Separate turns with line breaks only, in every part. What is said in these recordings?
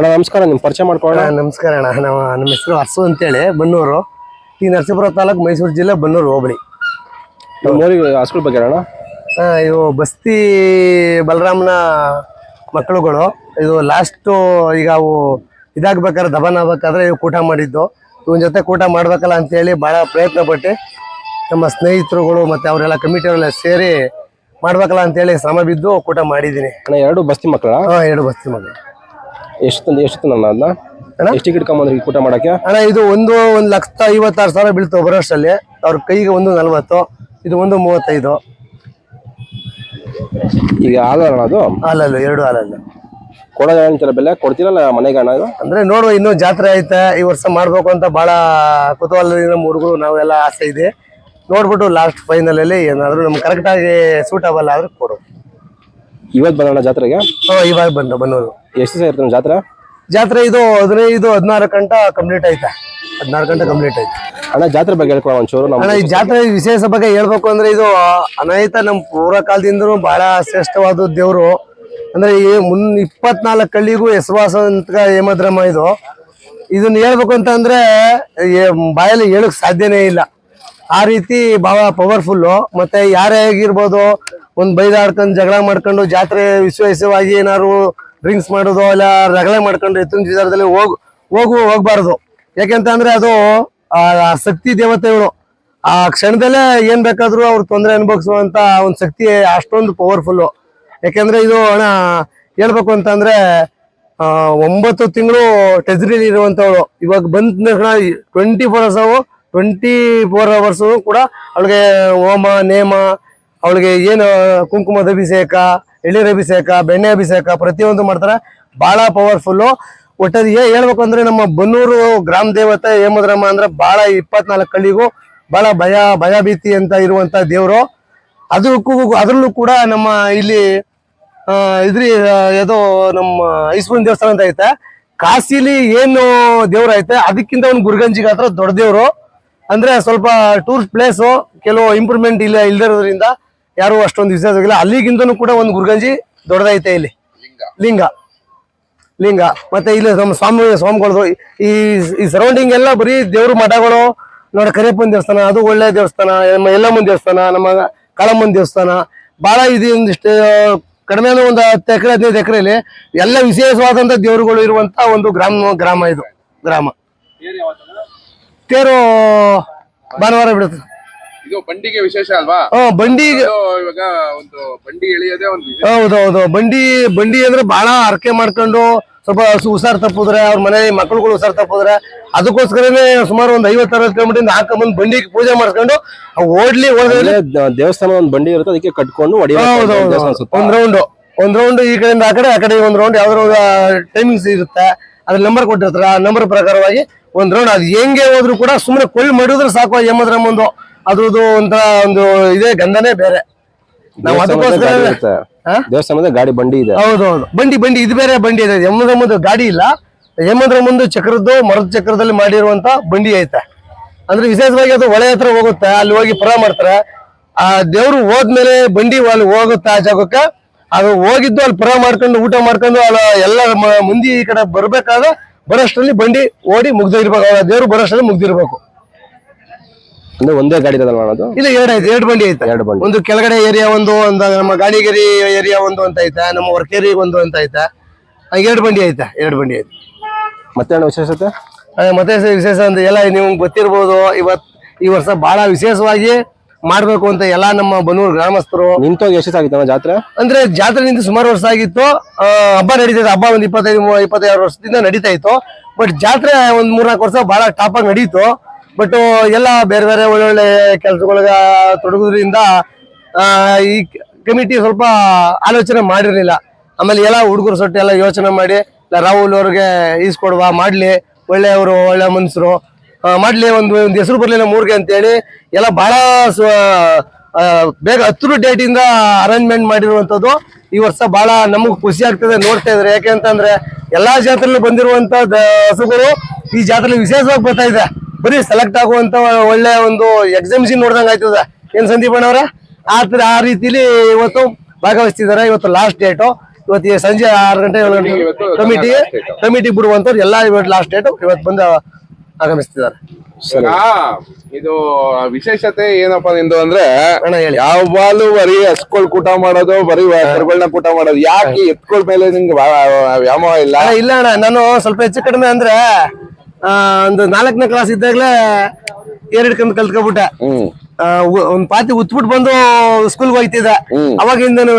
ಅಣ್ಣ ನಮಸ್ಕಾರ ನಿಮ್ ಪರಿಚಯ ಮಾಡ್ಕೊಳ್ಳೋಣ.
ನಮಸ್ಕಾರ ಅಣ್ಣ. ನಾವು ನಮ್ಮ ಹೆಸರು ಹಸು ಅಂತೇಳಿ ಬನ್ನೂರು. ಈ ನರಸೀಪುರ ತಾಲೂಕು ಮೈಸೂರು ಜಿಲ್ಲೆ ಬನ್ನೂರು ಹೋಬಳಿ.
ನಮ್ಮ ಹಸುಗಳ ಹಾಸ್ಪಿಟಲ್ ಬಗ್ಗೆ ಅಣ್ಣ?
ಇವು ಬಸ್ತಿ ಬಲರಾಮನ ಮಕ್ಕಳುಗಳು. ಇದು ಲಾಸ್ಟು ಈಗ ಅವು ಇದಾಗ್ಬೇಕಾದ್ರೆ ದಬನ್ ಆಗ್ಬೇಕಾದ್ರೆ ಇವು ಕೂಟ ಮಾಡಿದ್ದು. ಇವನ್ ಜೊತೆ ಕೂಟ ಮಾಡ್ಬೇಕಲ್ಲ ಅಂತೇಳಿ ಭಾಳ ಪ್ರಯತ್ನ ಪಟ್ಟು ನಮ್ಮ ಸ್ನೇಹಿತರುಗಳು ಮತ್ತು ಅವರೆಲ್ಲ ಕಮಿಟಿಯವರೆಲ್ಲ ಸೇರಿ ಮಾಡ್ಬೇಕಲ್ಲ ಅಂತೇಳಿ ಶ್ರಮ ಬಿದ್ದು ಕೂಟ ಮಾಡಿದ್ದೀನಿ.
ಅಣ್ಣ ಎರಡು ಬಸ್ತಿ ಮಕ್ಕಳ?
ಹಾಂ ಎರಡು ಬಸ್ತಿ ಮಗಳು
ಎಷ್ಟು ತಂದು ಎಷ್ಟು ನನ್ನ ಅದನ್ನ
ಅಣ್ಣ?
ಎಷ್ಟು ಟಿಕೆಟ್ ಕಮ್ಮಂದ್ರಿ ಊಟ ಮಾಡಕ್ಕೆ?
ಅಣ್ಣ ಇದು ಒಂದು ಒಂದು ಲಕ್ಷದ ಐವತ್ತಾರು ಸಾವಿರ ಬೀಳ್ತು ಬರೋಷ್ಟರಲ್ಲಿ. ಅವ್ರ ಕೈಗೆ ಒಂದು ನಲ್ವತ್ತು ಇದು ಒಂದು ಮೂವತ್ತೈದು.
ಈಗ ಆಧಾರ ಅದು?
ಹಾಲಲ್ಲ ಎರಡು ಹಾಲಲ್ಲ
ಕೊಡೋದು ಅಂತೀರ ಬೆಲೆ? ಕೊಡ್ತೀರಲ್ಲ ಮನೆಗೆ ಅಣ್ಣ ಇದು?
ಅಂದ್ರೆ ನೋಡುವ ಇನ್ನೂ ಜಾತ್ರೆ ಐತೆ ಈ ವರ್ಷ ಮಾಡ್ಬೇಕು ಅಂತ ಬಹಳ ಕುತೂಹಲದಿಂದ ನಮ್ಮ ಹುಡುಗರು ನಾವೆಲ್ಲ ಆಸೆ ಇದೆ. ನೋಡ್ಬಿಟ್ಟು ಲಾಸ್ಟ್ ಫೈನಲ್ ಅಲ್ಲಿ ಏನಾದ್ರು ನಮ್ಗೆ ಕರೆಕ್ಟಾಗಿ ಸೂಟಬಲ್ ಆದ್ರೆ ಕೊಡು.
ಇವತ್ತು ಬರೋಣ ಜಾತ್ರೆಗೆ?
ಹ್ಮ್, ಇವಾಗ ಬಂದ ಬನ್ನೂರು.
ಎಷ್ಟು ದಿವಸ ಇರ್ತಾನೆ ಜಾತ್ರೆ?
ಜಾತ್ರೆ ಇದು ಹದಿನೈದು ಹದಿನಾರು ಗಂಟೆ ಕಂಪ್ಲೀಟ್ ಐತೆ. ಹದಿನಾರು ಗಂಟೆ ಕಂಪ್ಲೀಟ್ ಐತೆ.
ಅಣ್ಣ ಜಾತ್ರೆ ಬಗ್ಗೆ ಹೇಳ್ಕೊಳ ಒಂಚೂರು ನಮ್ಮ
ಅಣ್ಣ ಈ ಜಾತ್ರೆ ವಿಶೇಷ ಬಗ್ಗೆ ಹೇಳ್ಬೇಕು ಅಂದ್ರೆ ಇದು ಅನಾಯಿತ ನಮ್ಮ ಪೂರ್ವ ಕಾಲದಿಂದ ಬಹಳ ಶ್ರೇಷ್ಠವಾದ ದೇವರು. ಅಂದ್ರೆ ಈ ಮುನ್ ಇಪ್ಪತ್ನಾಲ್ಕು ಹಳ್ಳಿಗೂ ಹೆಸವಾಸ ಅಂತ ಹೇಮದ್ರಮ್ಮ ಇದು. ಇದನ್ನ ಹೇಳ್ಬೇಕು ಅಂತ ಅಂದ್ರೆ ಏ- ಬಾಯಲ್ಲಿ ಹೇಳಕ್ ಸಾಧ್ಯನೇ ಇಲ್ಲ. ಆ ರೀತಿ ಬಹಳ ಪವರ್ಫುಲ್ಲು ಮತ್ತೆ ಯಾರೇ ಆಗಿರ್ಬೋದು ಒಂದ್ ಬೈದಾಡ್ಕೊಂಡು ಜಗಳ ಮಾಡ್ಕೊಂಡು ಜಾತ್ರೆ ವಿಶ್ವಾಸವಾಗಿ ಏನಾದ್ರು ಡ್ರಿಂಕ್ಸ್ ಮಾಡೋದು ಇಲ್ಲ ರಗಳೆ ಮಾಡ್ಕೊಂಡು ಎತ್ತಿನ ವಿಚಾರದಲ್ಲಿ ಹೋಗ್, ಹೋಗು, ಹೋಗ್ಬಾರ್ದು. ಯಾಕೆಂತ ಅಂದ್ರೆ ಅದು, ಆ ಶಕ್ತಿ ದೇವತೆಗಳು. ಆ ಕ್ಷಣದಲ್ಲೇ ಏನ್ ಬೇಕಾದ್ರೂ ಅವ್ರು ತೊಂದರೆ ಅನುಭವಿಸುವಂತ ಒಂದು ಶಕ್ತಿ ಅಷ್ಟೊಂದು ಪವರ್ಫುಲ್ಲು ಯಾಕೆಂದ್ರೆ ಇದು ಅಣ್ಣ ಹೇಳ್ಬೇಕು ಅಂತಂದ್ರೆ ಒಂಬತ್ತು ತಿಂಗಳು ಟೆಜ್ರಿಲಿ ಇರುವಂತವಳು. ಇವಾಗ ಬಂದ ಟ್ವೆಂಟಿ ಫೋರ್ ಅವರ್ಸ್ ಅವು ಟ್ವೆಂಟಿ ಫೋರ್ ಅವರ್ಸು ಕೂಡ ಅವಳಿಗೆ ಹೋಮ, ನೇಮ, ಅವಳಿಗೆ ಏನು ಕುಂಕುಮದ ಅಭಿಷೇಕ ಎಳ್ನೀರ್ ಅಭಿಷೇಕ ಬೆಣ್ಣೆ ಅಭಿಷೇಕ ಪ್ರತಿಯೊಂದು ಮಾಡ್ತಾರೆ. ಬಹಳ ಪವರ್ಫುಲ್ಲು ಒಟ್ಟದಿಗೆ ಹೇಳ್ಬೇಕು ಅಂದ್ರೆ ನಮ್ಮ ಬನ್ನೂರು ಗ್ರಾಮ ದೇವತೆ ಹೇಮದ್ರಮ್ಮ ಅಂದ್ರೆ ಭಾಳ ಇಪ್ಪತ್ನಾಲ್ಕು ಕಳ್ಳಿಗೂ ಭಾಳ ಭಯ ಭಯಭೀತಿ ಅಂತ ಇರುವಂಥ ದೇವರು. ಅದಕ್ಕೂ ಅದರಲ್ಲೂ ಕೂಡ ನಮ್ಮ ಇಲ್ಲಿ ಇದ್ರಿ ಯಾವುದೋ ನಮ್ಮ ಐಸ್ಮೂನ್ ದೇವಸ್ಥಾನ ಅಂತ ಐತೆ. ಕಾಶಿಲಿ ಏನು ದೇವ್ರ ಐತೆ, ಅದಕ್ಕಿಂತ ಒಂದು ಗುರುಗಂಜಿಗೆ ಹತ್ರ ದೊಡ್ಡ ದೇವ್ರು. ಅಂದ್ರೆ ಸ್ವಲ್ಪ ಟೂರಿಸ್ಟ್ ಪ್ಲೇಸು ಕೆಲವು ಇಂಪ್ರೂವ್ಮೆಂಟ್ ಇಲ್ಲ ಇಲ್ದಿರೋದ್ರಿಂದ ಯಾರು ಅಷ್ಟೊಂದು ವಿಶ್ವಾಸ ಆಗಿಲ್ಲ. ಅಲ್ಲಿಗಿಂತನೂ ಕೂಡ ಒಂದು ಗುರುಗಂಜಿ ದೊಡ್ಡದೈತೆ ಇಲ್ಲಿ. ಲಿಂಗ. ಲಿಂಗ. ಮತ್ತೆ ಇಲ್ಲಿ ನಮ್ಮ ಸ್ವಾಮಿ ಸ್ವಾಮಿಗಳದು ಈ ಈ ಸರೌಂಡಿಂಗ್ ಎಲ್ಲ ಬರೀ ದೇವ್ರ ಮಠಗಳು ನೋಡ ಕರಿಯಪ್ಪನ ದೇವಸ್ಥಾನ ಅದು ಒಳ್ಳೆ ದೇವಸ್ಥಾನ ನಮ್ಮ ಎಲ್ಲಮ್ಮನ ದೇವಸ್ಥಾನ ನಮ್ಮ ಕಾಳಮ್ಮನ ದೇವಸ್ಥಾನ. ಬಹಳ ಇದು ಒಂದಿಷ್ಟು ಕಡಿಮೆ ಅಂದ್ರೆ ಒಂದು ಹತ್ತು ಎಕರೆ ಹದಿನೈದು ಎಕರೆಯಲ್ಲಿ ಎಲ್ಲ ವಿಶೇಷವಾದಂತ ದೇವರುಗಳು ಇರುವಂತ ಒಂದು ಗ್ರಾಮ ಗ್ರಾಮ ಇದು ಗ್ರಾಮ. ತೇರು ಭಾನುವಾರ ಬಿಡುತ್ತೆ.
ಇದು ಬಂಡಿಗೆ ವಿಶೇಷ ಅಲ್ವಾ?
ಹ್ಮ್ ಬಂಡಿ
ಇದು ಇವಾಗ ಒಂದು ಬಂಡಿ ಎಳೆಯೋದೇ ಒಂದು ವಿಶೇಷ.
ಹೌದು ಹೌದು ಬಂಡಿ ಬಂಡಿ ಅಂದ್ರೆ ಬಹಳ ಹರಕೆ ಮಾಡ್ಕೊಂಡು ಸ್ವಲ್ಪ ಹಸು ಹುಷಾರ್ ತಪ್ಪಿದ್ರೆ ಅವ್ರ ಮನೆ ಮಕ್ಳುಗಳು ಹುಷಾರ್ ತಪ್ಪಿದ್ರೆ ಅದಕ್ಕೋಸ್ಕರನೇ ಸುಮಾರು ಒಂದು ಐವತ್ತು ಅರವತ್ತು ಕಿಲೋಮೀಟರ್ ಹಾಕೊಂಡ್ಬಂದು ಬಂಡಿಗೆ ಪೂಜೆ ಮಾಡ್ಕೊಂಡು ಓಡ್ಲಿ ಓಡಲಿ
ದ- ದೇವಸ್ಥಾನ ಒಂದು ಬಂಡಿ ಇರುತ್ತೆ ಅದಕ್ಕೆ ಕಟ್ಕೊಂಡು
ಹೌದು
ದೇವಸ್ಥಾನ ಸುತ್ತ.
ಒಂದ್ ರೌಂಡ್ ಒಂದ್ ರೌಂಡ್ ಈ ಕಡೆಯಿಂದ ಆ ಕಡೆ ಆ ಕಡೆ ಒಂದ್ ರೌಂಡ್ ಯಾವ್ದಾರ ಟೈಮಿಂಗ್ಸ್ ಇರುತ್ತೆ. ಅದ್ರ ನಂಬರ್ ಕೊಟ್ಟಿರ್ತಾರೆ. ಆ ನಂಬರ್ ಪ್ರಕಾರವಾಗಿ ಒಂದು ರೌಂಡ್ ಅದು ಹೆಂಗೆ ಹೋದ್ರು ಕೂಡ ಸುಮ್ಮನೆ ಕೊಲ್ಲಿ ಮಾಡಿದ್ರೆ ಸಾಕು ಮುಂದೆ. ಅದ್ರದ್ದು ಒಂಥರ ಒಂದು ಇದೇ ಗಂಧನೇ ಬೇರೆ. ನಾವು
ಗಾಡಿ
ಅದಕ್ಕೋಸ್ಕರ
ದೇವಸ್ಥಾನದ ಗಾಡಿ ಬಂಡಿ ಇದೆ.
ಹೌದೌದು. ಬಂಡಿ ಬಂಡಿ ಇದು ಬೇರೆ ಬಂಡಿ ಇದೆ. ಯಮದ್ರ ಮುಂದೆ ಗಾಡಿ ಇಲ್ಲ. ಯಮದ್ರ ಮುಂದೆ ಚಕ್ರದ್ದು ಮರದ ಚಕ್ರದಲ್ಲಿ ಮಾಡಿರುವಂತ ಬಂಡಿ ಐತೆ. ಅಂದ್ರೆ ವಿಶೇಷವಾಗಿ ಅದು ಹೊಳೆ ಹತ್ರ ಹೋಗುತ್ತೆ. ಅಲ್ಲಿ ಹೋಗಿ ಪುರ ಮಾಡ್ತಾರೆ. ಆ ದೇವ್ರು ಹೋದ್ಮೇಲೆ ಬಂಡಿ ಅಲ್ಲಿ ಹೋಗುತ್ತೆ ಆ ಜಾಗಕ್ಕೆ. ಅದು ಹೋಗಿದ್ದು ಅಲ್ಲಿ ಪುರ ಮಾಡ್ಕೊಂಡು ಊಟ ಮಾಡ್ಕೊಂಡು ಅಲ್ಲ ಎಲ್ಲ ಮಂದಿ ಈ ಕಡೆ ಬರ್ಬೇಕಾದ ಬರೋಷ್ಟರಲ್ಲಿ ಬಂಡಿ ಓಡಿ ಮುಗ್ದಿರ್ಬೇಕು. ಆ ದೇವ್ರು ಬರೋಷ್ಟರಲ್ಲಿ ಮುಗ್ದಿರ್ಬೇಕು.
ಅಂದ್ರೆ ಒಂದೇ ಗಾಡಿ ಮಾಡೋದು
ಇಲ್ಲ ಎರಡು ಐತೆ ಎರಡು ಬಂಡಿ ಐತೆ.
ಎರಡು ಬಂಡಿ.
ಒಂದು ಕೆಳಗಡೆ ಏರಿಯಾ ಒಂದು ಒಂದು ನಮ್ಮ ಗಾಡಿಗೇರಿ ಏರಿಯಾ ಒಂದು ಅಂತ ಐತೆ ನಮ್ಮ ವರ್ಕೇರಿ ಒಂದು ಅಂತ ಐತೆ. ಎರಡು ಬಂಡಿ ಐತೆ ಎರಡು ಬಂಡಿ ಐತೆ.
ಮತ್ತೆ ವಿಶೇಷತೆ?
ಮತ್ತೆ ವಿಶೇಷ ಅಂದ್ರೆ ಎಲ್ಲ ನಿಮ್ಗೆ ಗೊತ್ತಿರ್ಬೋದು ಇವತ್ತು ಈ ವರ್ಷ ಬಹಳ ವಿಶೇಷವಾಗಿ ಮಾಡ್ಬೇಕು ಅಂತ ಎಲ್ಲ ನಮ್ಮ ಬನ್ನೂರು ಗ್ರಾಮಸ್ಥರು.
ನಿಂತೋಗಿ ಎಷ್ಟು ಆಗಿತ್ತು ಅಣ್ಣ ಜಾತ್ರೆ?
ಅಂದ್ರೆ ಜಾತ್ರೆ ನಿಂತು ಸುಮಾರು ವರ್ಷ ಆಗಿತ್ತು. ಹಬ್ಬ ನಡೀತೈತೆ ಹಬ್ಬ ಒಂದು ಇಪ್ಪತ್ತೈದು ಇಪ್ಪತ್ತೈದು ವರ್ಷದಿಂದ ನಡೀತಾ ಇತ್ತು. ಬಟ್ ಜಾತ್ರೆ ಒಂದ್ ಮೂರ್ನಾಲ್ಕು ವರ್ಷ ಬಹಳ ಟಾಪ್ ಆಗಿ ನಡೀತು. ಬಟ್ ಎಲ್ಲ ಬೇರೆ ಬೇರೆ ಒಳ್ಳೊಳ್ಳೆ ಕೆಲಸಗಳಿಗೆ ತೊಡಗೋದ್ರಿಂದ ಈ ಕಮಿಟಿ ಸ್ವಲ್ಪ ಆಲೋಚನೆ ಮಾಡಿರಲಿಲ್ಲ. ಆಮೇಲೆ ಎಲ್ಲ ಹುಡುಗರು ಸೊಟ್ಟು ಎಲ್ಲ ಯೋಚನೆ ಮಾಡಿ ರಾಹುಲ್ ಅವ್ರಿಗೆ ಈಸ್ಕೊಡುವ ಮಾಡ್ಲಿ ಒಳ್ಳೆಯವರು ಒಳ್ಳೆ ಮನುಷ್ಯರು ಮಾಡ್ಲಿ ಒಂದು ಒಂದು ಹೆಸರು ಬರ್ಲಿಲ್ಲ ಮೂರ್ಗೆ ಅಂತೇಳಿ. ಎಲ್ಲ ಬಹಳ ಬೇಗ ಹತ್ತು ಡೇಟ್ ಇಂದ ಅರೇಂಜ್ಮೆಂಟ್ ಮಾಡಿರುವಂತದ್ದು ಈ ವರ್ಷ ಬಹಳ ನಮಗ್ ಖುಷಿ ಆಗ್ತದೆ ನೋಡ್ತಾ ಇದ್ರೆ. ಯಾಕೆ ಅಂತಂದ್ರೆ ಎಲ್ಲಾ ಜಾತ್ರೆಯಲ್ಲಿ ಬಂದಿರುವಂತ ಹಸುಗಳು ಈ ಜಾತ್ರೆ ವಿಶೇಷವಾಗಿ ಬರ್ತಾ ಇದೆ. ಬರೀ ಸೆಲೆಕ್ಟ್ ಆಗುವಂತ ಒಳ್ಳೆ ಒಂದು ಎಕ್ಸಾಮಿಷನ್ ನೋಡ್ದಂಗ್ ಆಯ್ತದ. ಏನ್ ಸಂದೀಪ್ ಅಣ್ಣವ್ರ ಆ ತರ ಆ ರೀತಿಲಿ ಇವತ್ತು ಭಾಗವಹಿಸ್ತಿದ್ದಾರೆ. ಇವತ್ತು ಲಾಸ್ಟ್ ಡೇಟು ಇವತ್ತು ಸಂಜೆ ಆರು ಗಂಟೆ ಏಳು ಗಂಟೆ ಕಮಿಟಿ ಕಮಿಟಿ ಬಿಡುವಂತವ್ರು ಎಲ್ಲ ಇವತ್ತು ಲಾಸ್ಟ್ ಡೇಟು ಇವತ್ತು ಬಂದು ಆಗಮಿಸ್ತಿದ್ದಾರೆ.
ಈಗ ಇದು ವಿಶೇಷತೆ ಏನಪ್ಪಾ ನಿಂದು ಅಂದ್ರೆ
ಅಣ್ಣ ಹೇಳಿ.
ಯಾವಾಗಲೂ ಬರೀ ಹಸ್ಕೊಳ್ ಕೂಟ ಮಾಡೋದು ಬರೀ ಕರುಗಳನ್ನ ಕೂಟ ಮಾಡೋದು ಯಾಕೆ ಎತ್ಕೊಳ್ ಮೇಲೆ ನಿಂಗೆ ವ್ಯಾ- ವ್ಯಾಮೋಹ ಇಲ್ಲ?
ಅಣ್ಣ ಇಲ್ಲ ಅಣ್ಣ. ನಾನು ಸ್ವಲ್ಪ ಹೆಚ್ಚು ಕಡಿಮೆ ಅಂದ್ರೆ ಆ, ಒಂದು ನಾಲ್ಕನೇ ಕ್ಲಾಸ್ ಇದ್ದಾಗಲೇ ಎರಡು ಕಂದು ಕಲ್ತ್ಕೊಬಿಟ್ಟೆ.
ಹ್ಮ್.
ಆ, ಉ- ಒಂದ್ ಪಾತಿ ಉತ್ಬಿಟ್ಟು ಬಂದು ಸ್ಕೂಲ್ಗೆ ಹೋಗ್ತಿದ್ದೆ ಅವಾಗಿಂದನು.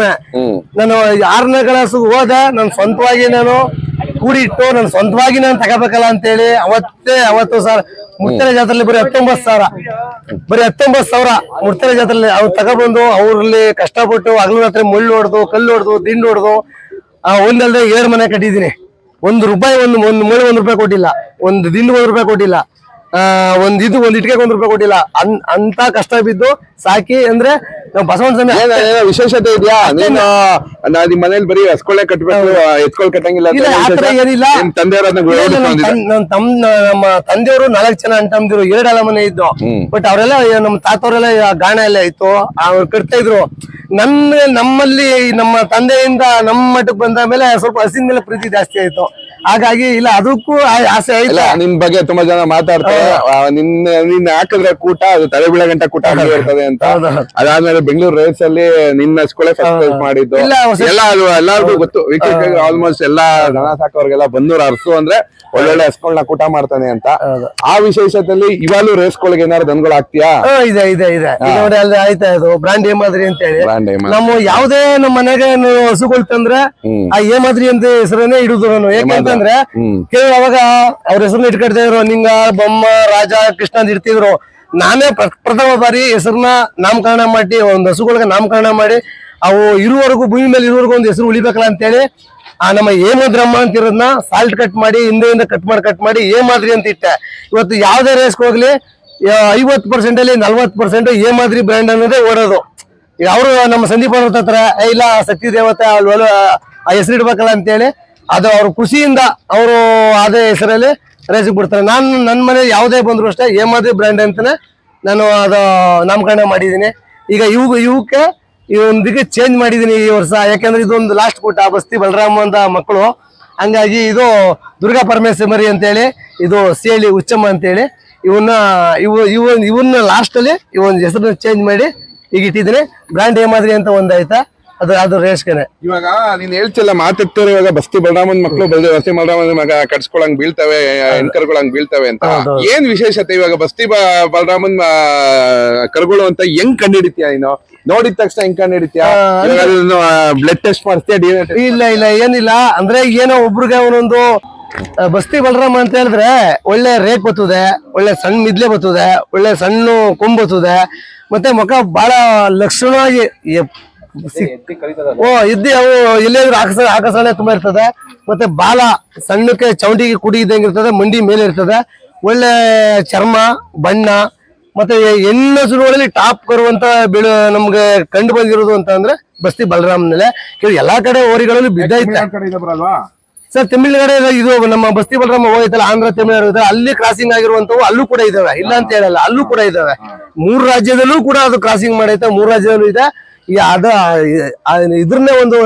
ನಾನು ಆರನೇ ಕ್ಲಾಸ್ ಹೋದೆ. ನಾನು ಸ್ವಂತವಾಗಿ ನಾನು ಕೂಡಿಟ್ಟು ನನ್ನ ಸ್ವಂತವಾಗಿ ನಾನು ತಗೋಬೇಕಲ್ಲ ಅಂತೇಳಿ ಅವತ್ತೇ ಅವತ್ತು ಸರ್ ಮುಡ್ತಲೆ ಜಾತ್ರೆಲಿ ಬರೀ ಹತ್ತೊಂಬತ್ತು ಸಾವಿರ. ಬರೀ ಹತ್ತೊಂಬತ್ತು ಸಾವಿರ ಮುಡ್ತಲೆ ಜಾತ್ರೆಲಿ ಅವ್ರು ತಗೊಬಂದು ಅವ್ರಲ್ಲಿ ಕಷ್ಟಪಟ್ಟು ಹಗಲು ರಾತ್ರಿ ಮುಳ್ಳು ಹೊಡೆದು ಕಲ್ಲು ಹೊಡೆದು ದಿಂಡು ಹೊಡೆದು ಒಂದಲ್ಲದೆ ಏರ್ ಮನೆ ಕಟ್ಟಿದ್ದೀನಿ. ಒಂದು ರೂಪಾಯಿ ಒಂದು ಒಂದು ಮುಳ್ಳು ಒಂದು ರೂಪಾಯಿ ಕೊಟ್ಟಿಲ್ಲ. ಒಂದು ದಿಂಡು ಒಂದು ರೂಪಾಯಿ ಕೊಟ್ಟಿಲ್ಲ. ಒಂದ್ ಇದು ಒಂದ್ ಇಟ್ಕೆ ಒಂದ್ ರೂಪಾಯಿ ಕೊಟ್ಟಿಲ್ಲ. ಅನ್ ಅಂತ ಕಷ್ಟ ಬಿದ್ದು ಸಾಕಿ ಅಂದ್ರೆ ನಾವು ಬಸವಣ್ಣ ಸ್ವಾಮಿ
ವಿಶೇಷತೆ ಇದೆಯಾ? ನೀನು ನಾ ನಿಮ್ ಮನೇಲಿ ಬರೀ ಹಸ್ಕೊಳ್ಳೆ ಕಟ್ಬೇಕು ಎತ್ಕೊಳ್ ಕಟ್ಟಂಗಿಲ್ಲ
ಏನಿಲ್ಲ.
ನಿಮ್ ತಂದೆಯವ್ರ
ತಮ್ ನಮ್ಮ ತಂದೆಯವರು ನಾಲ್ಕು ಜನ ಅಣ್ತಂದಿರು ಎರಡೆಲ್ಲ ಮನೆ ಇದ್ದು. ಬಟ್ ಅವರೆಲ್ಲ ನಮ್ಮ ತಾತವರೆಲ್ಲ ಗಾಣ ಎಲ್ಲ ಇತ್ತು. ಅವ್ರು ಕಟ್ತಾ ಇದ್ರು. ನನ್ನ ನಮ್ಮಲ್ಲಿ ನಮ್ಮ ತಂದೆಯಿಂದ ನಮ್ಮ ಮಟ್ಟಕ್ಕೆ ಬಂದ ಮೇಲೆ ಸ್ವಲ್ಪ ಹಸಿನ ಮೇಲೆ ಪ್ರೀತಿ ಜಾಸ್ತಿ ಆಯ್ತು. ಹಾಗಾಗಿ ಇಲ್ಲ ಅದಕ್ಕೂ ಆಸೆ
ಇಲ್ಲ
ನಿಮ್
ನಿನ್ ಬಗ್ಗೆ ತುಂಬಾ ಜನ ಮಾತಾಡ್ತಾರೆ. ನಿನ್ನ ನಿನ್ನ ಹಾಕಿದ್ರೆ ಕೂಟ ಅದು ತಲೆ ಬಿಳ ಗಂಟ ಕೂಟ ಇರ್ತದೆ ಅಂತ. ಅದಾದ್ಮೇಲೆ ಬೆಂಗಳೂರು ರೇಸ್ ಅಲ್ಲಿ ನಿನ್ನ ಸ್ಕೂಲೇ ಸಕ್ಸಸ್ ಮಾಡಿದ್ದು. ಎಲ್ಲ ಅದು ಎಲ್ಲಾರ್ಗೂ ಗೊತ್ತು. ವೀಕೆಂಡ್ ಆಲ್ಮೋಸ್ಟ್ ಎಲ್ಲಾ ದನ ಸಾಕೋರ್ಗೆಲ್ಲ ಬಂದೂರ್ ಅರ್ಸು ಅಂದ್ರೆ ಒಳ್ಳೊಳ್ಳೆ ಹಸ್ಗಳನ್ನ ಕೂಟ ಮಾಡ್ತಾನೆ ಅಂತ. ಆ ವಿಶೇಷದಲ್ಲಿ ಇವಾಗಲೂ ಕೊಳಗೆ ಏನಾದ್ರು ದನಗಳು
ಆಗ್ತೀಯಾ ಇದೆ ಇದೆ ಇದೆ. ನೋಡಿ ಅಲ್ಲಿ ಆಯ್ತಾ ಇದು ಬ್ರಾಂಡ್ ಏಮಾದ್ರಿ ಅಂತ ಹೇಳಿ. ನಮ್ಮ ಯಾವುದೇ ನಮ್ಮ ಮನೆಗೆ ಹಸುಗಳು ತಂದ್ರೆ ಆ ಏಮಾದ್ರಿ ಅಂತ ಹೆಸರನ್ನೇ ಇಡುದು ನಾನು. ಕೆಲವು ಅವಾಗ ಅವ್ರ ಹೆಸರನ್ನ ಇಟ್ಕೊಳ್ತಾ ಇದ್ರು ನಿಂಗ ಬೊಮ್ಮ ರಾಜ ಕೃಷ್ಣ ಅಂತ ಇರ್ತಿದ್ರು. ನಾನೇ ಪ್ರ- ಪ್ರಥಮ ಬಾರಿ ಹೆಸರನ್ನ ನಾಮಕರಣ ಮಾಡಿ ಒಂದು ಹಸುಗಳಿಗೆ ನಾಮಕರಣ ಮಾಡಿ ಅವು ಇರುವವರೆಗೂ ಭೂಮಿ ಮೇಲೆ ಇರುವವರೆಗೂ ಒಂದು ಹೆಸರು ಉಳಿಬೇಕಲ್ಲ ಅಂತೇಳಿ ಆ ನಮ್ಮ ಹೇಮದ್ರಮ್ಮ ಅಂತ ಇರೋದನ್ನ ಸಾಲ್ಟ್ ಕಟ್ ಮಾಡಿ ಹಿಂದೆಯಿಂದ ಕಟ್ ಮಾಡಿ ಕಟ್ ಮಾಡಿ ಏಮಾದ್ರಿ ಅಂತ ಇಟ್ಟೆ. ಇವತ್ತು ಯಾವ್ದೇ ರೇಸ್ಗೆ ಹೋಗ್ಲಿ ಐವತ್ತು ಪರ್ಸೆಂಟ್ ಅಲ್ಲಿ ನಲ್ವತ್ತು ಪರ್ಸೆಂಟ್ ಏಮಾದ್ರಿ ಬ್ರ್ಯಾಂಡ್ ಅನ್ನೋದೇ ಓಡೋದು. ಅವರು ನಮ್ಮ ಸಂದೀಪ್ ಅವ್ರ ಹತ್ರ ಇಲ್ಲ ಸತ್ಯ ದೇವತೆ ಅಲ್ಲಿ ಆ ಹೆಸರು ಇಡ್ಬೇಕಲ್ಲ ಅಂತೇಳಿ ಅದು ಅವ್ರ ಖುಷಿಯಿಂದ ಅವರು ಅದೇ ಹೆಸರಲ್ಲಿ ರೇಸಿಗೆ ಬಿಡ್ತಾರೆ. ನಾನು ನನ್ನ ಮನೆ ಯಾವುದೇ ಬಂದ್ರು ಅಷ್ಟೇ ಏಮಾದ್ರಿ ಬ್ರ್ಯಾಂಡ್ ಅಂತಲೇ ನಾನು ಅದು ನಾಮಕರಣ ಮಾಡಿದ್ದೀನಿ. ಈಗ ಇವು, ಇವಕ್ಕೆ ಈ ಒಂದಿಗೆ ಚೇಂಜ್ ಮಾಡಿದ್ದೀನಿ ಈ ವರ್ಷ. ಯಾಕಂದ್ರೆ ಇದೊಂದು ಲಾಸ್ಟ್ ಕೂಟ ಬಸ್ತಿ ಬಲರಾಮ ಅಂತ ಮಕ್ಕಳು. ಹಂಗಾಗಿ ಇದು ದುರ್ಗಾ ಪರಮೇಶ್ವರಿ ಅಂತೇಳಿ, ಇದು ಸೇಳಿ ಉಚ್ಚಮ್ಮ ಅಂತೇಳಿ, ಇವನ್ನ, ಇವು ಇವು ಇವನ್ನ ಲಾಸ್ಟಲ್ಲಿ ಇವೊಂದು ಇವನ್ ಹೆಸರನ್ನ ಚೇಂಜ್ ಮಾಡಿ ಈಗ ಇಟ್ಟಿದ್ದೀನಿ. ಬ್ರ್ಯಾಂಡ್ ಏಮಾದ್ರಿ ಅಂತ ಒಂದಾಯ್ತಾ? ಅದು ಅದು ರೇಷ್ಕನೆ
ಇವಾಗ ನೀನ್ ಹೇಳ್ತಿಲ್ಲ ಮಾತಾಡ್ತಾರೆ ಇವಾಗ ಬಸ್ತಿ ಬಲರಾಮನ್ ಮಕ್ಳು ಬಂದು ಬಸ್ತಿ ಬಲರಾಮನ್ ಮಗ ಕಟ್ಸ್ಕೊಳಂಗ್ ಬೀಳ್ತವೆ ಹೆಣ್ಕರ್ಗಳಂಗ್ ಬೀಳ್ತವೆ ಅಂತ. ಏನ್ ವಿಶೇಷತೆ ಇವಾಗ ಬಸ್ತಿ ಬ- ಬಲರಾಮನ್ ಆ, ಕರುಗಳು ಅಂತ ಹೆಂಗ್ ಕಂಡಿಡಿತೀಯ ನೀನು? ನೋಡಿದ ತಕ್ಷಣ ಹೆಂಗ್ ಕಂಡಿಡಿತೀಯ? ಬ್ಲಡ್ ಟೆಸ್ಟ್ ಮಾಡಿಸ್ತೀಯ ಡಿ
ಇಲ್ಲ ಇಲ್ಲ ಏನಿಲ್ಲ. ಅಂದ್ರೆ ಏನೋ ಒಬ್ರಿಗೆ ಅವನೊಂದು ಆ, ಬಸ್ತಿ ಬಲರಾಮ ಅಂತ ಹೇಳಿದ್ರೆ ಒಳ್ಳೆ ರೇಕ್ ಬರ್ತದೆ ಒಳ್ಳೆ ಸಣ್ಣ ಮಿದ್ಲೆ ಬರ್ತದೆ ಒಳ್ಳೆ ಸಣ್ಣ ಕೊಂಬ್ ಬರ್ತದೆ ಮತ್ತೆ ಮುಖ ಬಹಳ ಲಕ್ಷಣವಾಗಿ ಎ- ಓ ಇದ್ದಿ ಅವು ಎಲ್ಲಾದ್ರೂ ಆಕಸ ಆಕಸಾನೆ ತುಂಬಾ ಇರ್ತದೆ. ಮತ್ತೆ ಬಾಲ ಸಣ್ಣಕ್ಕೆ ಚೌಂಡಿಗೆ ಕುಡಿ ಇದ್ದಂಗೆ ಇರ್ತದೆ ಮಂಡಿ ಮೇಲೆ ಇರ್ತದೆ. ಒಳ್ಳೆ ಚರ್ಮ ಬಣ್ಣ ಮತ್ತೆ ಹೆಣ್ಣಸುರುಗಳಲ್ಲಿ ಟಾಪ್ ಕರುವಂತ ಬೆಳೆ ನಮ್ಗೆ ಕಂಡು ಬಂದಿರೋದು ಅಂತ ಅಂದ್ರೆ ಬಸ್ತಿ ಬಲರಾಮ್ನಲ್ಲೇ ಕೆಲವು ಎಲ್ಲಾ ಕಡೆ ಓರಿಗಳಲ್ಲಿ ಬಿದ್ದೈತೆ. ಸರ್ ತಮಿಳುಗಡೆ ಇದು ನಮ್ಮ ಬಸ್ತಿ ಬಲರಾಮ ಹೋಗೈತಲ್ಲ ಆಂಧ್ರ ತಮಿಳುನಾಡು ಅಲ್ಲಿ ಕ್ರಾಸಿಂಗ್ ಆಗಿರುವಂತವು ಅಲ್ಲೂ ಕೂಡ ಇದಾವೆ ಇಲ್ಲ ಅಂತ ಹೇಳಲ್ಲ ಅಲ್ಲೂ ಕೂಡ ಇದಾವೆ ಮೂರು ರಾಜ್ಯದಲ್ಲೂ ಕೂಡ ಅದು ಕ್ರಾಸಿಂಗ್ ಮಾಡೈತೆ ಮೂರು ರಾಜ್ಯದಲ್ಲೂ ಇದೆ. ಈ ಅದ ಇದ್ರನ್ನೇ ಒಂದು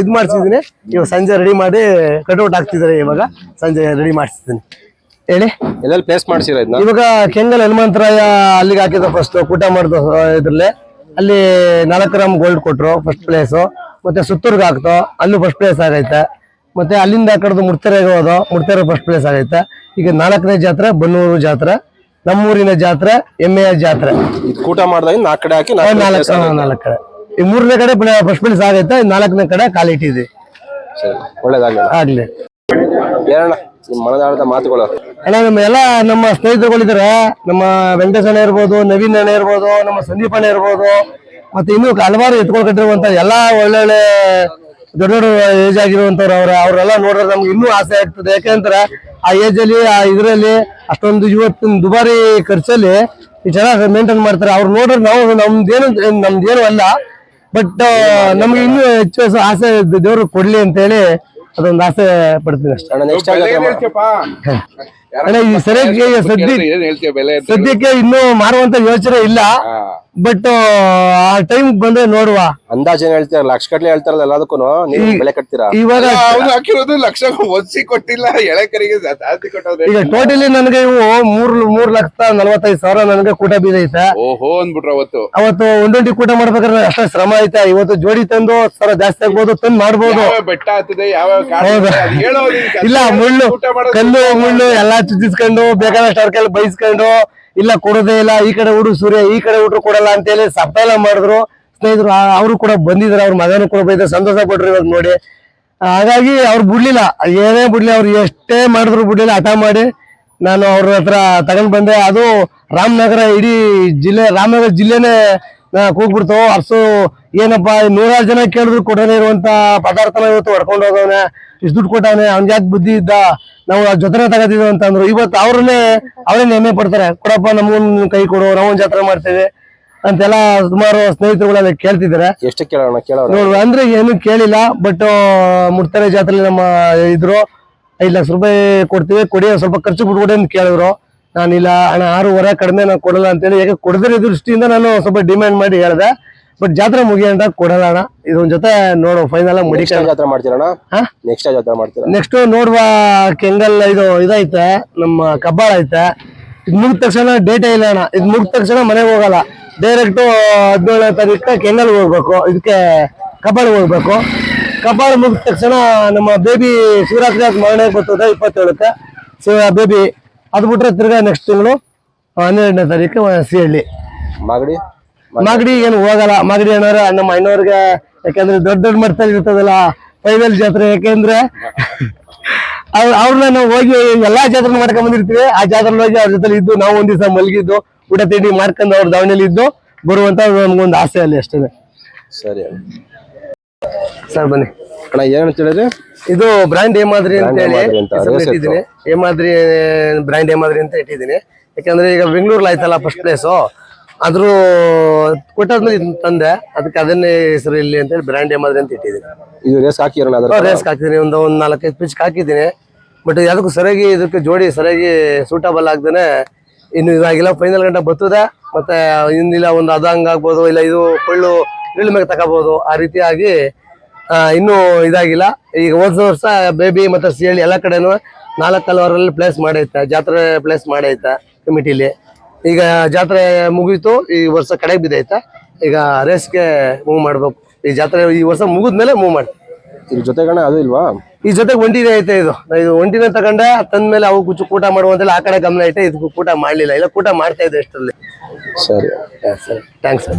ಇದ್ ಮಾಡ್ಸಿದೀನಿ ಇವಾಗ ಸಂಜೆ ರೆಡಿ ಮಾಡಿ ಕಟ್ಔಟ್ ಹಾಕ್ತಿದ್ದಾರೆ ಇವಾಗ. ಸಂಜೆ ರೆಡಿ ಮಾಡಿಸ್ತೀನಿ ಹೇಳಿ?
ಎಲ್ಲೆಲ್ಲಿ ಪ್ಲೇಸ್ ಮಾಡ್ಸಿರ
ಇವಾಗ ಕೆಂಗಲ್ ಹನುಮಂತರಾಯ ಅಲ್ಲಿಗೆ ಹಾಕಿದ ಫಸ್ಟ್ ಕೂಟ ಮಾಡಿದ ಇದ್ರಲ್ಲಿ. ಅಲ್ಲಿ ನಾಲ್ಕು ಗ್ರಾಮ್ ಗೋಲ್ಡ್ ಕೊಟ್ರು ಫಸ್ಟ್ ಪ್ಲೇಸ್ ಮತ್ತೆ ಸುತ್ತೂರ್ಗೆ ಹಾಕ್ತು. ಅಲ್ಲೂ ಫಸ್ಟ್ ಪ್ಲೇಸ್ ಆಗೈತೆ. ಮತ್ತೆ ಅಲ್ಲಿಂದ ಕಡೆದು ಮುಡ್ತೆರೆಗೆ ಹೋದೋ ಮುಡ್ತೆರೆ ಫಸ್ಟ್ ಪ್ಲೇಸ್ ಆಗೈತೆ. ಈಗ ನಾಲ್ಕನೇ ಜಾತ್ರೆ ಬನ್ನೂರು ಜಾತ್ರೆ. ನಮ್ಮೂರಿನ ಜಾತ್ರೆ ಎಮ್ಮೆಯ ಜಾತ್ರೆ.
ಇದು ಕೂಟ ಮಾಡಿದಾಗ ನಾಲ್ಕು ಕಡೆ ಹಾಕಿ
ನಾಲ್ಕು
ನಾಲ್ಕು
ಕಡೆ ಈ ಮೂರನೇ ಕಡೆ ಫಸ್ಟ್ ಪ್ಲೇಸ್ ಆಗೈತೆ ನಾಲ್ಕನೇ ಕಡೆ ಕಾಲಿಟ್ಟಿದ್ವಿ
ಸರಿ ಒಳ್ಳೇದಾಗಲಿ
ಆಗ್ಲಿ.
ಏನಣ್ಣ ನಿಮ್ಮ ಮನದಾಳದ ಮಾತುಗಳು?
ಅಣ್ಣ ನಮ್ಮ ಎಲ್ಲ ನಮ್ಮ ಸ್ನೇಹಿತರುಗಳಿದ್ದಾರೆ ನಮ್ಮ ವೆಂಕಟೇಶ್ ಅಣ್ಣ ಇರ್ಬೋದು ನವೀನ್ ಅಣ್ಣ ಇರ್ಬೋದು ನಮ್ಮ ಸಂದೀಪ್ ಅಣ್ಣ ಇರ್ಬೋದು ಮತ್ತೆ ಇನ್ನೂ ಹಲವಾರು ಎತ್ಕೊಂಡು ಕಟ್ಟಿರುವಂತ ಎಲ್ಲಾ ಒಳ್ಳೊಳ್ಳೆ ದೊಡ್ಡ ದೊಡ್ಡ ಏಜ್ ಆಗಿರುವಂತವ್ರು ಅವ್ರ ಅವರೆಲ್ಲ ನೋಡಿದ್ರೆ ನಮ್ಗೆ ಇನ್ನೂ ಆಸೆ ಆಗ್ತದೆ. ಯಾಕೆಂದ್ರೆ ಆ ಏಜ್ ಅಲ್ಲಿ ಆ ಇದ್ರಲ್ಲಿ ಅಷ್ಟೊಂದು ಇವತ್ತಿನ ದುಬಾರಿ ಖರ್ಚಲ್ಲಿ ಈ ಚೆನ್ನಾಗಿ ಮೇಂಟೈನ್ ಮಾಡ್ತಾರೆ. ಅವ್ರು ನೋಡ್ರೆ ನಾವು ನಮ್ದೇನು ನಮ್ದೇನು ಅಲ್ಲ ಬಟ್ ನಮ್ಗೆ ಇನ್ನೂ ಹೆಚ್ಚು ಆಸೆ ದೇವ್ರು ಕೊಡ್ಲಿ ಅಂತ ಹೇಳಿ ಅದೊಂದು ಆಸೆ ಪಡ್ತೀನಿ ಅಷ್ಟೇ. ಸರಿಯಾಗಿ ಸದ್ಯಕ್ಕೆ ಇನ್ನು ಮಾರುವಂತ ಯೋಚನೆ ಇಲ್ಲ. ಬಟ್ ಆ ಟೈಮ್ ಬಂದ್ರೆ ನೋಡುವ.
ಅಂದಾಜು ಏನ್ ಹೇಳ್ತೀರಾ? ಲಕ್ಷ ಕಟ್ಲೆ ಹೇಳ್ತಾರಲ್ಲ ಎಲ್ಲದಕ್ಕೂ ನೀವು ಬೆಲೆ ಕಟ್ತೀರಾ?
ಇವಾಗ
ಹಾಕಿರೋದು ಲಕ್ಷ ಒದಿಸಿ ಕೊಟ್ಟಿಲ್ಲ ಎಳೆಕರಿಗೆ ಜಾಸ್ತಿ ಕೊಟ್ಟವ್ರೆ.
ಈಗ ಟೋಟಲಿ ನನಗೆ ಇವು ಮೂರ್ ಮೂರ್ ಲಕ್ಷ ನಲವತ್ತೈದು ಸಾವಿರ ನನಗೆ ಕೂಟ ಬೀದೈತೆ.
ಓಹೋ ಅಂದ್ಬಿಟ್ರು ಅವತ್ತು.
ಅವತ್ತು ಒಂದೊಂಟಿ ಕೂಟ ಮಾಡ್ಬೇಕಾದ್ರೆ ಅಷ್ಟೇ ಶ್ರಮ ಐತೆ. ಇವತ್ತು ಜೋಡಿ ತಂದು ಸರ ಜಾಸ್ತಿ ಆಗ್ಬೋದು ತಂದು ಮಾಡ್ಬೋದು.
ಯಾವ ಬೆಟ್ಟ ಹತ್ತದೆ ಯಾವ
ಇಲ್ಲ ಮುಳ್ಳು ಕಲ್ಲು ಮುಳ್ಳು ಎಲ್ಲಾ ಚುಚ್ಚಿಸ್ಕೊಂಡು ಬೇಕಾದಷ್ಟು ಅವ್ರ ಬೈಸ್ಕೊಂಡು, ಇಲ್ಲ ಕೊಡೋದೇ ಇಲ್ಲ, ಈ ಕಡೆ ಹುಡು ಸೂರ್ಯ, ಈ ಕಡೆ ಹುಡ್ರು ಕೊಡಲ್ಲ ಅಂತ ಹೇಳಿ ಎಲ್ಲ ಮಾಡಿದ್ರು. ಸ್ನೇಹಿತರು ಅವರು ಕೂಡ ಬಂದಿದ್ರು, ಅವ್ರ ಮಗನೂ ಕೂಡ ಬೈದ್ರು ಸಂತೋಷ ಪಟ್ರು ಇವತ್ತು ನೋಡಿ. ಹಾಗಾಗಿ ಅವ್ರು ಬಿಡ್ಲಿಲ್ಲ, ಏನೇ ಬಿಡ್ಲಿ ಅವ್ರು ಎಷ್ಟೇ ಮಾಡಿದ್ರು ಬಿಡ್ಲಿಲ್ಲ, ಹಠ ಮಾಡಿ ನಾನು ಅವ್ರ ಹತ್ರ ತಗೊಂಡ್ ಬಂದೆ. ಅದು ರಾಮನಗರ, ಇಡೀ ಜಿಲ್ಲೆ, ರಾಮನಗರ ಜಿಲ್ಲೆನೇ ಕೂಗ್ಬಿಡ್ತು. ಅರ್ಸು ಏನಪ್ಪಾ, ನೂರಾರು ಜನ ಕೇಳಿದ್ರು ಕೊಡೋನೇ ಇರುವಂತ ಪದಾರ್ಥನ ಇವತ್ತು ಹೊಡ್ಕೊಂಡು ಹೋಗವನೆ ಇಷ್ಟು ದುಡ್ಡು ಕೊಟ್ಟವನೆ, ಅವ್ನಿಗೆ ಯಾಕೆ ಬುದ್ಧಿ ಇದ್ದ? ನಾವು ಆ ಜೊತೆನೆ ತಗೋತಿದ್ವಿ ಅಂತ ಅಂದ್ರು. ಇವತ್ತು ಅವ್ರನ್ನೇ ಅವರೇ ಹೆಮ್ಮೆ ಪಡ್ತಾರೆ. ಕೊಡಪ್ಪ ನಮ್ಮ ಕೈ ಕೊಡು ನಾವು ಜಾತ್ರೆ ಮಾಡ್ತೇವೆ ಅಂತೆಲ್ಲ ಸುಮಾರು ಸ್ನೇಹಿತರುಗಳೆಲ್ಲ ಕೇಳ್ತಿದ್ದಾರೆ.
ಎಷ್ಟು ಕೇಳೋಣ ಕೇಳೋಣ.
ನೋಡುವ ಅಂದ್ರೆ ಏನು ಕೇಳಿಲ್ಲ ಬಟ್ ಮುಡ್ತಾರೆ ಜಾತ್ರೆ ನಮ್ಮ ಇದ್ರು. ಐದು ಲಕ್ಷ ರೂಪಾಯಿ ಕೊಡ್ತೀವಿ ಕೊಡಿ ಸ್ವಲ್ಪ ಖರ್ಚು ಬಿಟ್ಕೊಡಿ ಅಂತ ಕೇಳಿದ್ರು. ನಾನಿಲ್ಲ ಅಣ್ಣ ಆರೂವರೆ ಕಡಿಮೆ ನಾನು ಕೊಡಲ್ಲ ಅಂತೇಳಿ ಯಾಕೆ ಕೊಡದಿರೋ ದೃಷ್ಟಿಯಿಂದ ನಾನು ಸ್ವಲ್ಪ ಡಿಮ್ಯಾಂಡ್ ಮಾಡಿ ಹೇಳ್ದೆ. ಬಟ್ ಜಾತ್ರೆ ಮುಗಿಯಂತ ಕೊಡಲ್ಲ ಅಣ್ಣ. ಇದೊಂದ್ ಜೊತೆ ನೋಡು ಫೈನಲ್ ಆಗಿ
ನೆಕ್ಸ್ಟ್ ಜಾತ್ರೆ ಮಾಡ್ತೀರಣ್ಣ
ಹಾ?
ನೆಕ್ಸ್ಟ್ ಜಾತ್ರೆ ಮಾಡ್ತೀರಾ?
ನೆಕ್ಸ್ಟ್ ನೋಡುವ ಕೆಂಗಲ್ ಇದು ಇದೈತೆ ನಮ್ಮ ಕಬ್ಬಾಳ ಐತೆ. ಇದು ಮುಗಿದ ತಕ್ಷಣ ಡೇಟೇ ಇಲ್ಲ ಅಣ್ಣ. ಇದು ಮುಗಿದ ತಕ್ಷಣ ಮನೆಗೆ ಹೋಗಲ್ಲ. ಡೈರೆಕ್ಟ್ ಹದಿನೇಳನೇ ತಾರೀಕು ಕೆಂಗಲ್ ಹೋಗ್ಬೇಕು. ಇದಕ್ಕೆ ಕಬ್ಬಾಳ ಹೋಗ್ಬೇಕು. ಕಬ್ಬಾಳ ಮುಗಿದ ತಕ್ಷಣ ನಮ್ಮ ಬೇಬಿ ಶಿವರಾತ್ರಿ ಆದ ಮರಣ ಬರ್ತದೆ ಇಪ್ಪತ್ತೇಳಕ್ಕೆ. ಶಿವ ಬೇಬಿ ಅದು ಬಿಟ್ರೆ ತಿರ್ಗಾ ನೆಕ್ಸ್ಟ್ ತಿಂಗಳು ಹನ್ನೆರಡನೇ ತಾರೀಕು ಸಿಹಳ್ಳಿ
ಮಾಗಡಿ?
ಮಾಗಡಿ. ಏನು ಹೋಗಲ್ಲ. ಮಾಗಡಿ ಏನಾರ ನಮ್ಮ ಅಣ್ಣವ್ರಿಗೆ ಯಾಕಂದ್ರೆ ದೊಡ್ಡ ದೊಡ್ಡ ಮಟ್ಟದಲ್ಲಿ ಇರ್ತದಲ್ಲ ಫೈನಲ್ ಜಾತ್ರೆ ಯಾಕೆಂದ್ರೆ ಅವ್ರ ಅವ್ರನ್ನ ನಾವು ಹೋಗಿ ಎಲ್ಲಾ ಜಾತ್ರೆ ಮಾಡ್ಕೊಂಡ್ ಬಂದಿರ್ತೀವಿ. ಆ ಜಾತ್ರೆ ಹೋಗಿ ಅವ್ರ ಜೊತೆ ಇದ್ದು ನಾವು ಒಂದ್ ದಿವಸ ಮಲಗಿದ್ದು ಊಟ ತಿಂಡಿ ಮಾಡ್ಕೊಂಡು ಅವ್ರ ದಾವಣಿಯಲ್ಲಿ ಇದ್ದು ಬರುವಂತ ನಮ್ಗೊಂದು ಆಸೆ ಅಲ್ಲಿ ಅಷ್ಟೇ.
ಸರಿ.
ಸರ್ ಬನ್ನಿ.
ಅಣ್ಣ ಏನ್ ಹೇಳಿದ್ರಿ
ಇದು? ಬ್ರ್ಯಾಂಡ್ ಏಮಾದ್ರಿ ಅಂತ. ಹೇಳಿ ಇಟ್ಟಿದ್ದೀನಿ. ಏಮಾದ್ರಿ ಬ್ರ್ಯಾಂಡ್ ಏಮಾದ್ರಿ ಅಂತ ಇಟ್ಟಿದ್ದೀನಿ. ಯಾಕಂದ್ರೆ ಈಗ ಬೆಂಗಳೂರಲ್ಲಿ ಆಯ್ತಲ್ಲ ಫಸ್ಟ್ ಪ್ಲೇಸು ಆದ್ರೂ ಕೊಟ್ಟಾದ್ಮೇಲೆ ಇದನ್ನ ತಂದೆ. ಅದಕ್ಕೆ ಅದನ್ನೇ ಹೆಸರು ಇಲ್ಲಿ ಅಂತ ಹೇಳಿ ಬ್ರ್ಯಾಂಡ್ ಏಮಾದ್ರಿ ಅಂತ ಇಟ್ಟಿದ್ದೀನಿ.
ಇದು ರೇಸ್ ಹಾಕಿರೋಣ ಅದರ
ರೇಸ್ ಹಾಕಿದ್ದೀನಿ. ಒಂದು ಒಂದು ನಾಲ್ಕೈದು ಪಿಚ್ ಹಾಕಿದ್ದೀನಿ. ಬಟ್ ಯಾವುದಕ್ಕೂ ಸರಿಯಾಗಿ ಇದಕ್ಕೆ ಜೋಡಿ ಸರಿಯಾಗಿ ಸೂಟಬಲ್ ಆಗ್ದೇನೆ ಇನ್ನು ಇದಾಗಿಲ್ಲ ಫೈನಲ್ ಗಂಟೆ ಬರ್ತದೆ. ಮತ್ತೆ ಇನ್ನಿಲ್ಲ ಒಂದು ಅದು ಹಂಗಾಗ್ಬೋದು ಇಲ್ಲ ಇದು ಕೊಳ್ಳು ಇಳಿ ಮೇಲೆ ತಗೋಬಹುದು ಆ ರೀತಿಯಾಗಿ ಇನ್ನೂ ಇದಾಗಿಲ್ಲ. ಈಗ ಹೋದ ವರ್ಷ ಬೇಬಿ ಮತ್ತೆ ಸಿಹಳಿ ಎಲ್ಲ ಕಡೆನೂ ನಾಲ್ಕು ಹಲವಾರಲ್ಲಿ ಪ್ಲೇಸ್ ಮಾಡೈತೆ. ಜಾತ್ರೆ ಪ್ಲೇಸ್ ಮಾಡೈತೆ ಕಮಿಟಿಲಿ ಈಗ ಜಾತ್ರೆ ಮುಗೀತು ಈ ವರ್ಷ ಕಡೆಗೆ ಬಿದ್ದೈತೆ. ಈಗ ರೇಸ್ಗೆ ಮೂವ್ ಮಾಡ್ಬೇಕು. ಈ ಜಾತ್ರೆ ಈ ವರ್ಷ ಮುಗಿದ ಮೇಲೆ ಮೂವ್ ಮಾಡಿ.
ಇದ್ರ ಜೊತೆಗಣ ಅದು ಇಲ್ವಾ?
ಈ ಜೊತೆಗೆ ಒಂಟಿನ ಐತೆ ಇದು. ಇದು ಒಂಟಿನ ತಗೊಂಡೆ ತಂದ್ಮೇಲೆ ಅವು ಕುಚ್ಚು ಕೂಟ ಮಾಡುವಂತೆಲ್ಲ ಆ ಕಡೆ ಗಮನ ಐತೆ. ಇದು ಕೂಟ ಮಾಡಲಿಲ್ಲ. ಇಲ್ಲ ಕೂಟ ಮಾಡ್ತಾ ಇದೆ ಅಷ್ಟರಲ್ಲಿ.
ಸರಿ.
ಸರಿ. ಥ್ಯಾಂಕ್ಸ್ ಸರ್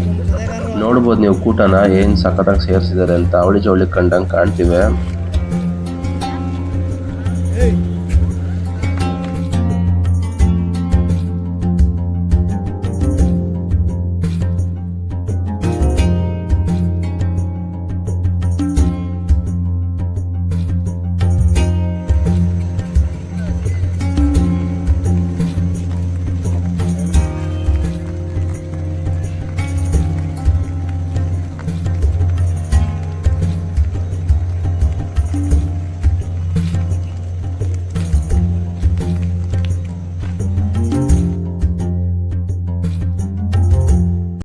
ನೋಡ್ಬೋದು ನೀವು ಕೂಟನ ಏನು ಸಖತ್ತಾಗಿ ಸೇರಿಸಿದ್ದಾರೆ ಅಂತ. ಅವಳಿ ಜವಳಿ ಕಂಡಂಗೆ ಕಾಣ್ತೀವಿ.